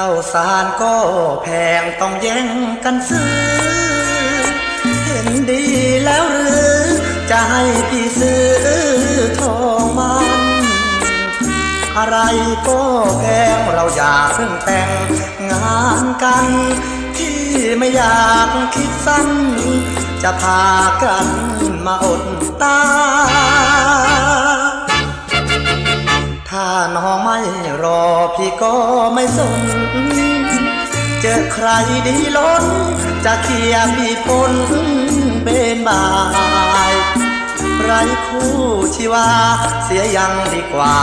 าวสารก็แพงต้องแย่งกันซื้อ เห็นดีแล้วหรือ จะให้พี่ซื้อทองมัน อะไรก็แพงเราอยากเพิ่งแต่งงานกัน ที่ไม่อยากคิดสั้น จะพากันมาอดตาย ถ้าน้องไม่รอพี่ก็ไม่สน เจอใครดีล้น จะเคลียร์พี่พ้นเป็นบายไรคู่ชีวา เสียยังดีกว่า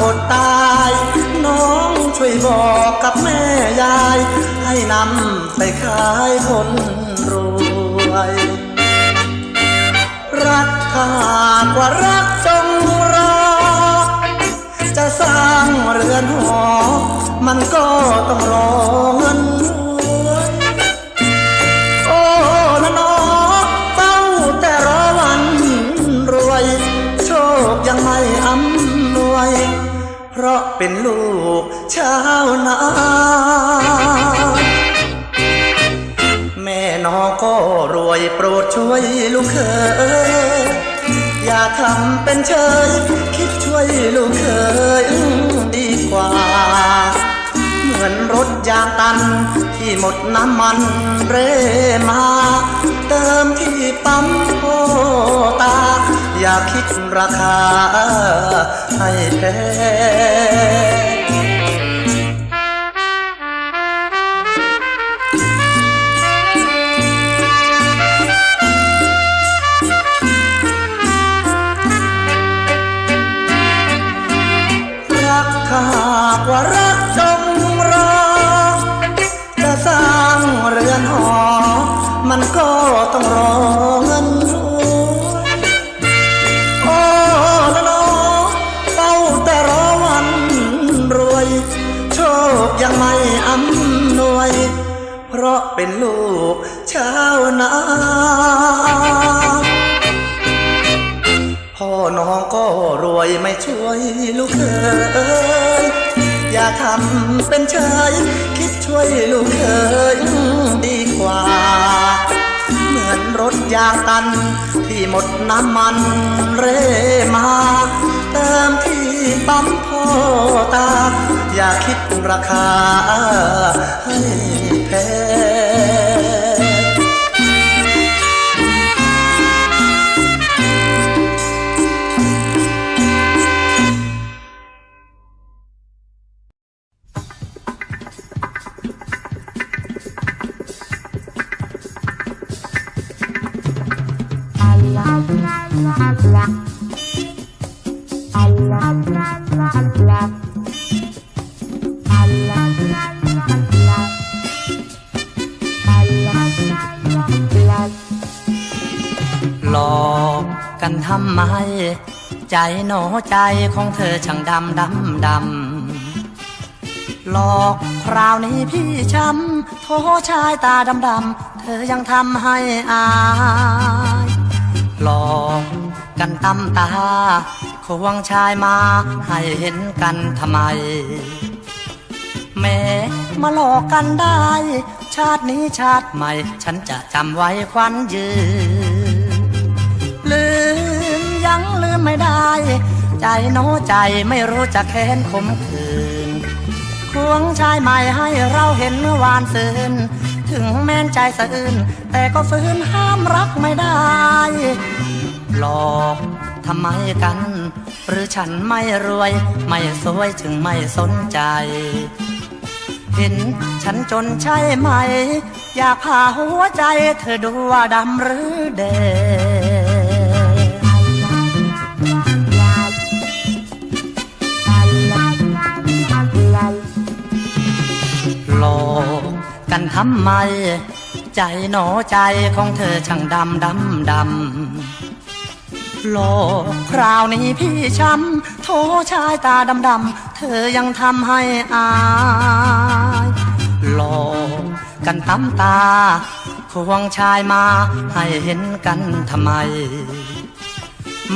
อดตาย น้องช่วยบอกกับแม่ยาย ให้นำไปขายคนรวย รักถ้ากว่ารักจ อนหอ มันก็ต้องรอเงินโอ้ละน้อเฝ้าแต่รอวันรวย โชคยังไม่อำนวย เพราะเป็นลูกชาวนาแม่น้องก็รวยโปรดช่วยลูกเขยอย่าทำเป็นเฉยคิดช่วยลูกเขย กว่า เหมือนรถยางตันที่หมดน้ำมันเร่มา เติมที่ปั๊มโอตา อย่าคิดราคาให้แพง เป็นลูกชาวนาพ่อน้องก็รวยไม่ช่วยลูกเคยอย่าทำเป็นเฉยคิดช่วยลูกเคยดีกว่า เหมือนรถยางตัน ที่หมดน้ำมันเร่มาเติมที่ปั๊มพ่อตา อย่าคิดราคาให้แพง อกกันทำไม ใจหนอใจของเธอช่างดำดำดำหลอกคราวนี้พี่ช้ำโทชายตาดำดำเธอยังทำให้อาย หลอกกันตำตาควงชายมาให้เห็นกันทำไมแม้มาหลอกกันได้ ชาตินี้ชาติใหม่ ฉันจะจำไว้ควันยืน ลืมยังลืมไม่ได้ ใจโน้ใจไม่รู้จะแค้นขมขืนควงชายใหม่ให้เราเห็นเมื่อวานซืนถึงแม้นใจสะอื้นแต่ก็ฝืนห้ามรักไม่ได้ หลอกทำไมกัน หรือฉันไม่รวย ไม่สวยจึงไม่สนใจ เห็นฉันจนใช่ไหม อยากพาหัวใจเธอดูว่าดำหรือแดง กันทำไม ใจหนอใจของเธอช่างดำดำดำหลอกคราวนี้พี่ช้ำโทชายตาดำดำเธอยังทำให้อายหลอกกันตำตาควงชายมาให้เห็นกันทำไม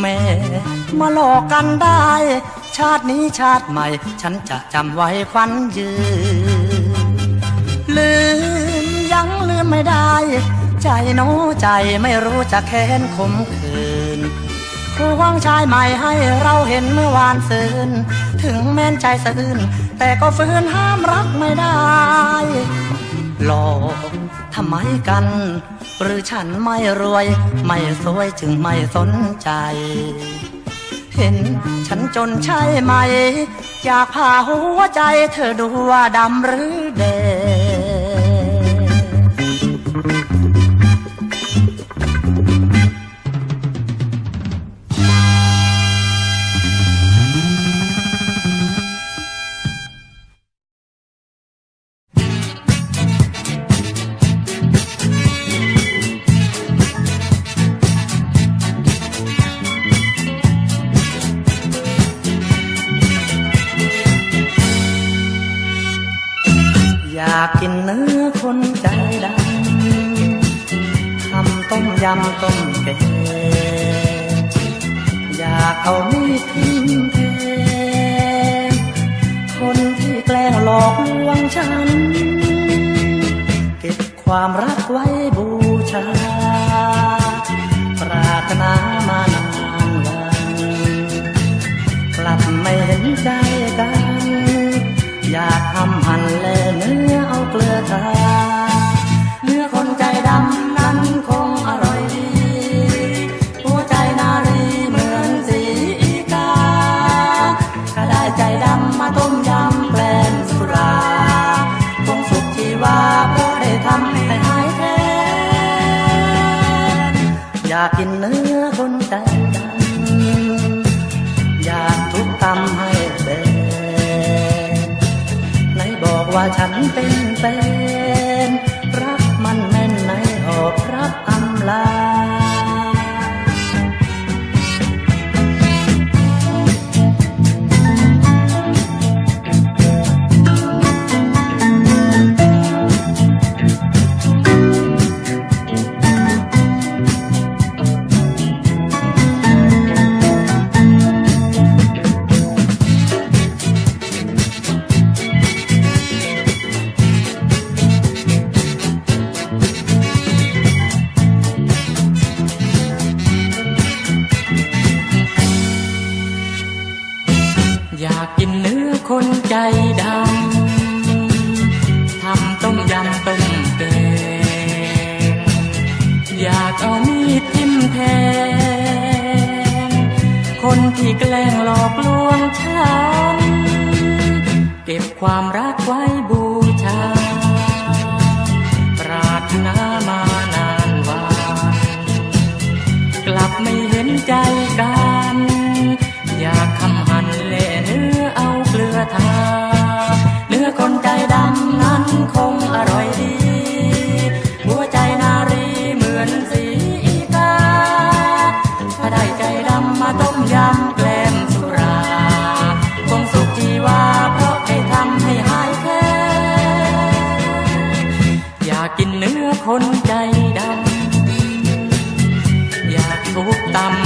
แม่มาหลอกกันได้ ชาตินี้ชาติใหม่ ฉันจะจำไว้ควันยืน ลืมยังลืมไม่ได้ ใจโน้ใจไม่รู้จะแค้นขมขืนควงชายใหม่ให้เราเห็นเมื่อวานซืนถึงแม้นใจสะอื้นแต่ก็ฝืนห้ามรักไม่ได้หลอกทำไมกัน หรือฉันไม่รวย ไม่สวยจึงไม่สนใจ เห็นฉันจนใช่ไหม อยากพาหัวใจเธอดูว่าดำหรือแดงากกินเนื้อคนใจดำทำต้มยำต้มแกงอยากเอามีดทิ่มแทงคนที่แกล้งหลอกลวงฉัน เก็บความรักไว้บูชา ปรารถนามานานวันกลับไม่เห็นใจกัน อยากทำหันแลเากกินเนื้อคนใจดำอยากทุกตำให้เป็นไหนบอกว่าฉันเป็นแฟน อยากกินเนื้อคนใจดำทำต้มยำต้มแกงอยากเอามีดทิ่มแทงคนที่แกล้งหลอกลวงฉัน เก็บความรักไว้บู กทุบตำ